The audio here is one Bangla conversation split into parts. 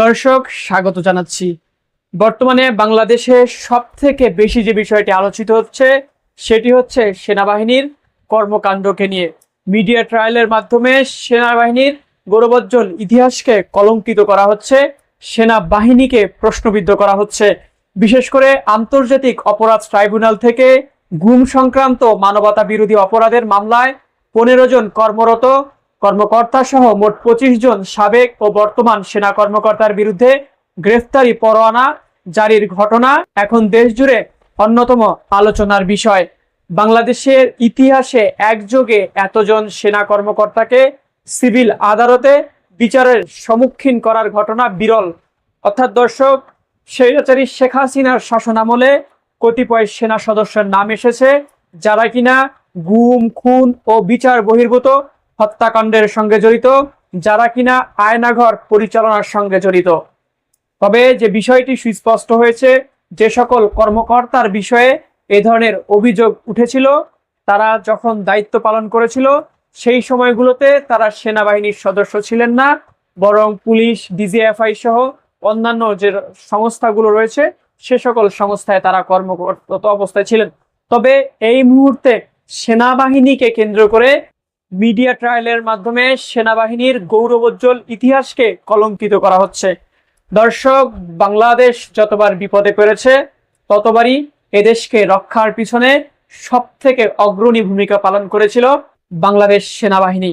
দর্শক, স্বাগত জানাচ্ছি। বর্তমানে বাংলাদেশে সব থেকে বেশি যে বিষয়টি আলোচিত হচ্ছে, সেটি হচ্ছে সেনাবাহিনীর কর্মকাণ্ডকে নিয়ে। মিডিয়া ট্রায়ালের মাধ্যমে সেনাবাহিনীর গৌরবোজ্জ্বল ইতিহাসকে কলঙ্কিত করা হচ্ছে, সেনাবাহিনীকে প্রশ্নবিদ্ধ করা হচ্ছে। বিশেষ করে আন্তর্জাতিক অপরাধ ট্রাইব্যুনাল থেকে ঘুম সংক্রান্ত মানবতা বিরোধী অপরাধের মামলায় পনেরো জন কর্মরত কর্মকর্তা সহ মোট পঁচিশ জন সাবেক ও বর্তমান সেনা কর্মকর্তার বিরুদ্ধে গ্রেফতারি পরোয়ানা জারির ঘটনা এখন দেশ জুড়ে অন্যতম আলোচনার বিষয়। বাংলাদেশের ইতিহাসে একযোগে এতজন সেনা কর্মকর্তাকে সিভিল আদালতে বিচারের সম্মুখীন করার ঘটনা বিরল। অর্থাৎ দর্শক, স্বৈরাচারী শেখ হাসিনার শাসনামলে কতিপয় সেনা সদস্যের নাম এসেছে, যারা কিনা গুম, খুন ও বিচার বহির্ভূত হত্যাকাণ্ডের সঙ্গে জড়িত, যারা কিনা আয়নাঘর পরিচালনার সঙ্গে জড়িত। তবে যে বিষয়টি সুস্পষ্ট হয়েছে, যে সকল কর্মকর্তার বিষয়ে এ ধরনের অভিযোগ উঠেছিল, তারা যখন দায়িত্ব পালন করেছিল, সেই সময়গুলোতে তারা সেনাবাহিনীর সদস্য ছিলেন না, বরং পুলিশ, ডিজিএফআই সহ অন্যান্য যে সংস্থাগুলো রয়েছে, সে সকল সংস্থায় তারা কর্মরত অবস্থায় ছিলেন। তবে এই মুহূর্তে সেনাবাহিনীকে কেন্দ্র করে মিডিয়া ট্রায়ালের মাধ্যমে সেনাবাহিনীর গৌরবোজ্জ্বল ইতিহাসকে কলঙ্কিত করা হচ্ছে। দর্শক, বাংলাদেশ যতবার বিপদে পড়েছে, ততবারই এদেশকে রক্ষার পিছনে সব থেকে অগ্রণী ভূমিকা পালন করেছিল বাংলাদেশ সেনাবাহিনী।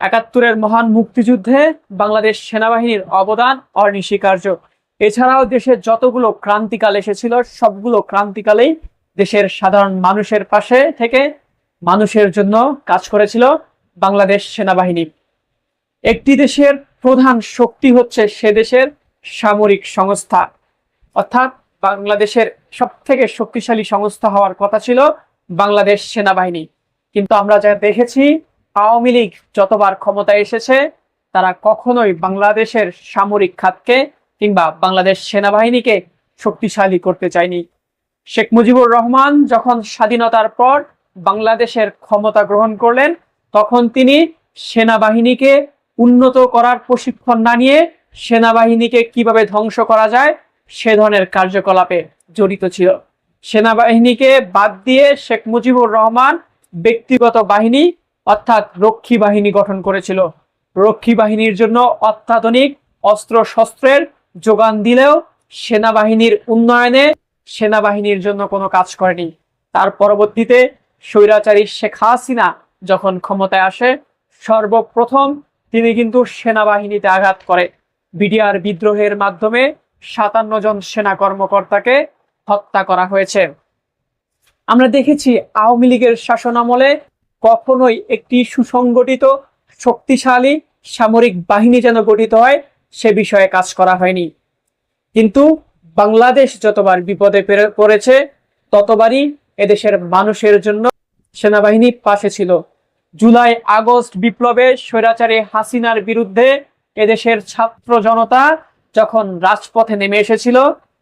একাত্তরের মহান মুক্তিযুদ্ধে বাংলাদেশ সেনাবাহিনীর অবদান অনস্বীকার্য। এছাড়াও দেশের যতগুলো ক্রান্তিকাল এসেছিল, সবগুলো ক্রান্তিকালেই দেশের সাধারণ মানুষের পাশে থেকে মানুষের জন্য কাজ করেছিল বাংলাদেশ সেনাবাহিনী। একটি দেশের প্রধান শক্তি হচ্ছে সে দেশের সামরিক সংস্থা। অর্থাৎ বাংলাদেশের সব থেকে শক্তিশালী সংস্থা হওয়ার কথা ছিল বাংলাদেশ সেনাবাহিনী। কিন্তু আমরা যা দেখেছি, আওয়ামী লীগ যতবার ক্ষমতায় এসেছে, তারা কখনোই বাংলাদেশের সামরিক খাতকে কিংবা বাংলাদেশ সেনাবাহিনীকে শক্তিশালী করতে চায়নি। শেখ মুজিবুর রহমান যখন স্বাধীনতার পর বাংলাদেশের ক্ষমতা গ্রহণ করলেন, তখন তিনি সেনাবাহিনীকে উন্নত করার প্রশিক্ষণ না নিয়ে সেনাবাহিনীকে কীভাবে ধ্বংস করা যায় সে ধরনের কার্যকলাপে জড়িত ছিল। সেনাবাহিনীকে বাদ দিয়ে শেখ মুজিবুর রহমান ব্যক্তিগত বাহিনী, অর্থাৎ রক্ষী বাহিনী গঠন করেছিল। রক্ষী বাহিনীর জন্য অত্যাধুনিক অস্ত্র শস্ত্রের যোগান দিলেও সেনাবাহিনীর উন্নয়নে সেনাবাহিনীর জন্য কোনো কাজ করেনি। তার পরবর্তীতে স্বৈরাচারী শেখ হাসিনা যখন ক্ষমতায় আসে, সর্বপ্রথম তিনি কিন্তু সেনাবাহিনীতে আঘাত করে। বিডিআর বিদ্রোহের মাধ্যমে সাতান্ন জন সেনা কর্মকর্তাকে হত্যা করা হয়েছে। আমরা দেখেছি আওয়ামী লীগের শাসনামলে কখনোই একটি সুসংগঠিত, শক্তিশালী, সামরিক বাহিনী যেন গঠিত হয়, সে বিষয়ে কাজ করা হয়নি। কিন্তু বাংলাদেশ যতবার বিপদে পড়েছে, ততবারই এদেশের মানুষের জন্য সেনাবাহিনী পাশে ছিল। জুলাই আগস্ট বিপ্লবে স্বৈরাচারী হাসিনার বিরুদ্ধে এদেশের ছাত্র জনতা যখন রাজপথে নেমে এসেছিল,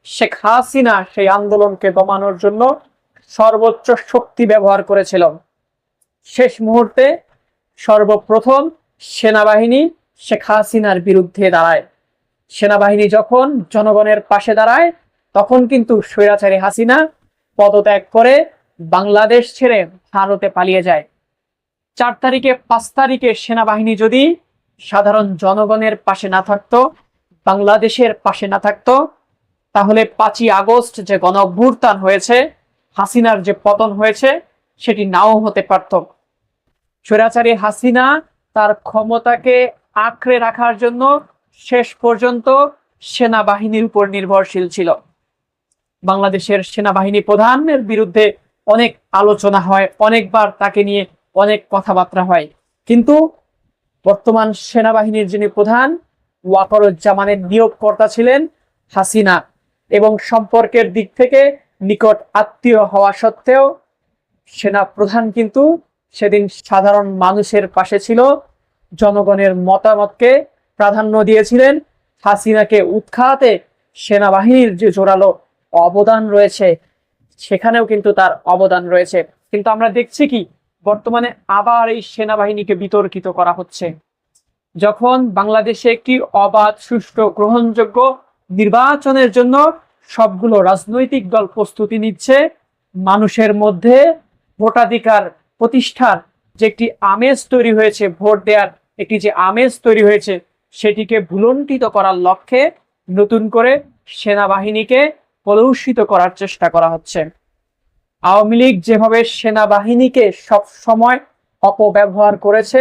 শেখ হাসিনা সেই আন্দোলনকে দমানোর জন্য সর্বোচ্চ শক্তি ব্যবহার করেছিল। শেষ মুহূর্তে সর্বপ্রথম সেনাবাহিনী শেখ হাসিনার বিরুদ্ধে দাঁড়ায়। সেনাবাহিনী যখন জনগণের পাশে দাঁড়ায়, তখন কিন্তু স্বৈরাচারী হাসিনা পদত্যাগ করে বাংলাদেশ ছেড়ে ভারতে পালিয়ে যায়। চার তারিখে পাঁচ তারিখে সেনাবাহিনী যদি সাধারণ জনগণের পাশে না থাকতো, বাংলাদেশের পাশে না থাকতো, তাহলে পাঁচই আগস্ট যে গণ অভ্যুত্থান হয়েছে, হাসিনার যে পতন হয়েছে, সেটি নাও হতে পারত। স্বৈরাচারী হাসিনা তার ক্ষমতাকে আঁকড়ে রাখার জন্য শেষ পর্যন্ত সেনাবাহিনীর উপর নির্ভরশীল ছিল। বাংলাদেশের সেনাবাহিনী প্রধানের বিরুদ্ধে অনেক আলোচনা হয়, অনেকবার তাকে নিয়ে অনেক কথাবার্তা হয়। কিন্তু বর্তমান সেনাবাহিনীর যিনি প্রধান, ওয়াকরুজ্জামানের নিয়োগকর্তা ছিলেন হাসিনা এবং সম্পর্কের দিক থেকে নিকট আত্মীয় হওয়া সত্ত্বেও সেনা প্রধান কিন্তু সেদিন সাধারণ মানুষের পাশে ছিল, জনগণের মতামতকে প্রাধান্য দিয়েছিলেন। হাসিনাকে উৎখাতে সেনাবাহিনীর যে জোরালো অবদান রয়েছে সেখানেও কিন্তু তার অবদান রয়েছে। কিন্তু আমরা দেখছি কি, বর্তমানে আবার এই সেনাবাহিনীকে বিতর্কিত করা হচ্ছে। যখন বাংলাদেশে একটি অবাধ, সুষ্ঠু, গ্রহণযোগ্য নির্বাচনের জন্য সবগুলো রাজনৈতিক দল প্রস্তুতি নিচ্ছে, মানুষের মধ্যে ভোটাধিকার প্রতিষ্ঠার যে একটি আমেজ তৈরি হয়েছে, ভোট দেওয়ার একটি যে আমেজ তৈরি হয়েছে, সেটিকে ভুলণ্ঠিত করার লক্ষ্যে নতুন করে সেনাবাহিনীকে কলুষিত করার চেষ্টা করা হচ্ছে। আওয়ামী লীগ যেভাবে সেনাবাহিনীকে সব সময় অপব্যবহার করেছে,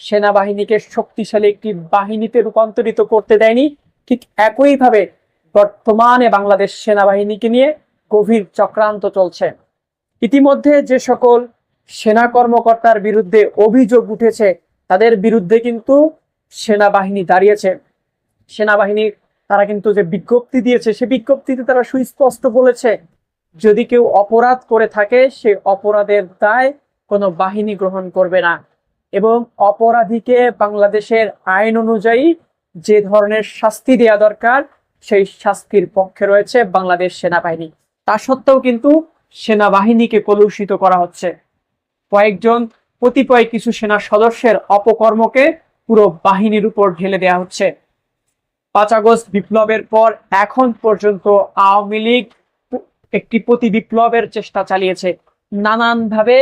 সেনাবাহিনীকে শক্তিশালী একটি বাহিনীতে রূপান্তরিত করতে দেয়নি, ঠিক একইভাবে বর্তমানে বাংলাদেশ সেনাবাহিনীকে নিয়ে গভীর চক্রান্ত চলছে। ইতিমধ্যে যে সকল সেনা কর্মকর্তার বিরুদ্ধে অভিযোগ উঠেছে, তাদের বিরুদ্ধে কিন্তু সেনাবাহিনী দাঁড়িয়েছে। সেনাবাহিনী তারা কিন্তু যে বিজ্ঞপ্তি দিয়েছে, সে বিজ্ঞপ্তিতে তারা সুস্পষ্ট বলেছে, যদি কেউ অপরাধ করে থাকে, সে অপরাধের দায় কোনো বাহিনী গ্রহণ করবে না। এবং অপরাধীকে বাংলাদেশের আইন অনুযায়ী যে ধরনের শাস্তি দেওয়া দরকার, সেই শাস্তির পক্ষে রয়েছে বাংলাদেশ সেনাবাহিনী। তা সত্ত্বেও কিন্তু সেনাবাহিনীকে কলুষিত করা হচ্ছে। কয়েকজন কতিপয় কিছু সেনা সদস্যের অপকর্মকে পুরো বাহিনীর উপর ঢেলে দেওয়া হচ্ছে। পাঁচ আগস্ট বিপ্লবের পর এখন পর্যন্ত আওয়ামী লীগ একটি প্রতি বিপ্লবের চেষ্টা চালিয়েছে। নানানভাবে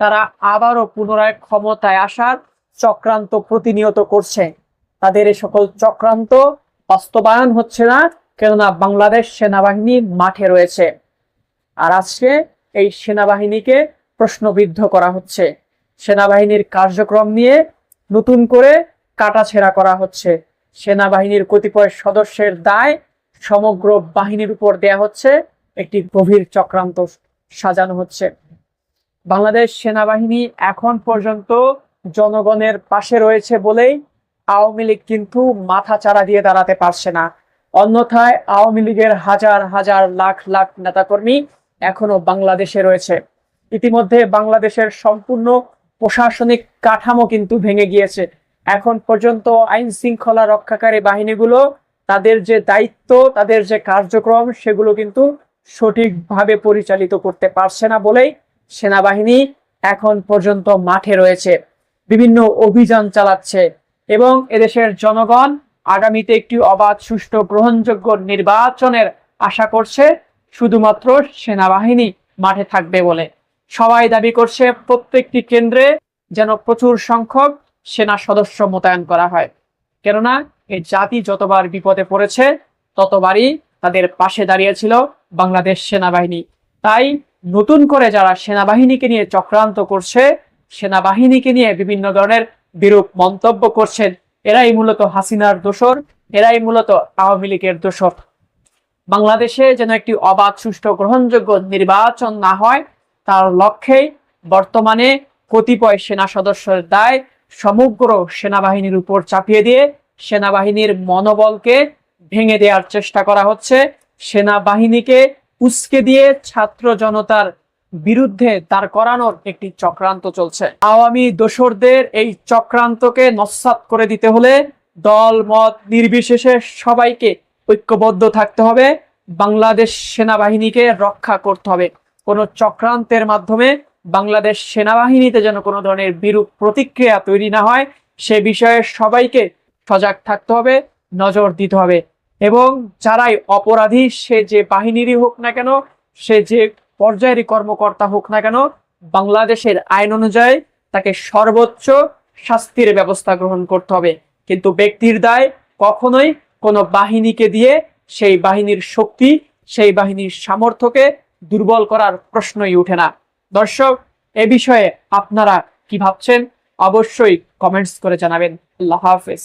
তারা আবারও পুনরায় ক্ষমতায় আসার চক্রান্ত প্রতিনিয়ত করছে। তাদের এই সকল চক্রান্ত বাস্তবায়ন হচ্ছে না, কেননা বাংলাদেশ সেনাবাহিনী মাঠে রয়েছে। আর আজকে এই সেনাবাহিনীকে প্রশ্নবিদ্ধ করা হচ্ছে। সেনাবাহিনীর কার্যক্রম নিয়ে নতুন করে কাটাছেড়া করা হচ্ছে। সেনাবাহিনীর কতিপয় সদস্যের দায় সমগ্র বাহিনীর উপর দেয়া হচ্ছে। একটি গভীর চক্রান্ত সাজানো হচ্ছে। বাংলাদেশ সেনাবাহিনী এখন পর্যন্ত জনগণের পাশে রয়েছে বলেই আওয়ামী লীগ কিন্তু মাথা চারা দিয়ে দাঁড়াতে পারছে না। অন্যথায় আওয়ামী লীগের হাজার হাজার, লাখ লাখ নেতাকর্মী এখনও বাংলাদেশে রয়েছে। ইতিমধ্যে বাংলাদেশের সম্পূর্ণ প্রশাসনিক কাঠামো কিন্তু ভেঙে গিয়েছে। এখন পর্যন্ত আইন শৃঙ্খলা রক্ষাকারী বাহিনীগুলো তাদের যে দায়িত্ব, তাদের যে কার্যক্রম, সেগুলো কিন্তু সঠিকভাবে পরিচালিত করতে পারছে না বলেই সেনাবাহিনী এখন পর্যন্ত মাঠে রয়েছে। বিভিন্ন অভিযান চালাচ্ছে এবং এদেশের জনগণ আগামীতে একটি অবাধ, সুষ্ঠু, গ্রহণযোগ্য নির্বাচনের আশা করছে শুধুমাত্র সেনাবাহিনী মাঠে থাকবে বলে। সবাই দাবি করছে প্রত্যেকটি কেন্দ্রে যেন প্রচুর সংখ্যক সেনা সদস্য মোতায়েন করা হয়। কেননা এই জাতি যতবার বিপদে পড়েছে, ততবারই তাদের পাশে দাঁড়িয়েছিল বাংলাদেশ সেনাবাহিনী। তাই নতুন করে যারা সেনাবাহিনীকে নিয়ে চক্রান্ত করছে, সেনাবাহিনীকে নিয়ে বিভিন্ন ধরনের বিরূপ মন্তব্য করছেন, এরাই মূলত হাসিনার দোসর এরাই মূলত আওয়ামী লীগের দোসর বাংলাদেশে যেন একটি অবাধ, সুষ্ঠু, গ্রহণযোগ্য নির্বাচন না হয়, তার লক্ষ্যেই বর্তমানে কতিপয় সেনা সদস্যের দায় সমগ্র সেনাবাহিনীর উপর চাপিয়ে দিয়ে সেনাবাহিনীর মনোবলকে ভেঙে দেওয়ার চেষ্টা করা হচ্ছে। সেনাবাহিনীকে উস্কে দিয়ে ছাত্র জনতার বিরুদ্ধে দাঁড় করানোর একটি চক্রান্ত চলছে। আওয়ামী দোসরদের এই চক্রান্তকে নস্বাত করে দিতে হলে দল, মত নির্বিশেষে সবাইকে ঐক্যবদ্ধ থাকতে হবে। বাংলাদেশ সেনাবাহিনীকে রক্ষা করতে হবে। কোনো চক্রান্তের মাধ্যমে বাংলাদেশ সেনাবাহিনীতে যেন কোনো ধরনের বিরূপ প্রতিক্রিয়া তৈরি না হয়, সে বিষয়ে সবাইকে সজাগ থাকতে হবে, নজর দিতে হবে। এবং যারাই অপরাধী, সে যে বাহিনীরই হোক না কেন, সে যে পর্যায়েরই কর্মকর্তা হোক না কেন, বাংলাদেশের আইন অনুযায়ী তাকে সর্বোচ্চ শাস্তির ব্যবস্থা গ্রহণ করতে হবে। কিন্তু ব্যক্তির দায় কখনোই কোনো বাহিনীকে দিয়ে, সেই বাহিনীর শক্তি, সেই বাহিনীর সামর্থ্যকে দুর্বল করার প্রশ্নই উঠে না। দর্শক এ বিষয়ে আপনারা কি ভাবছেন? অবশ্যই কমেন্টস করে জানাবেন। আল্লাহ হাফেজ।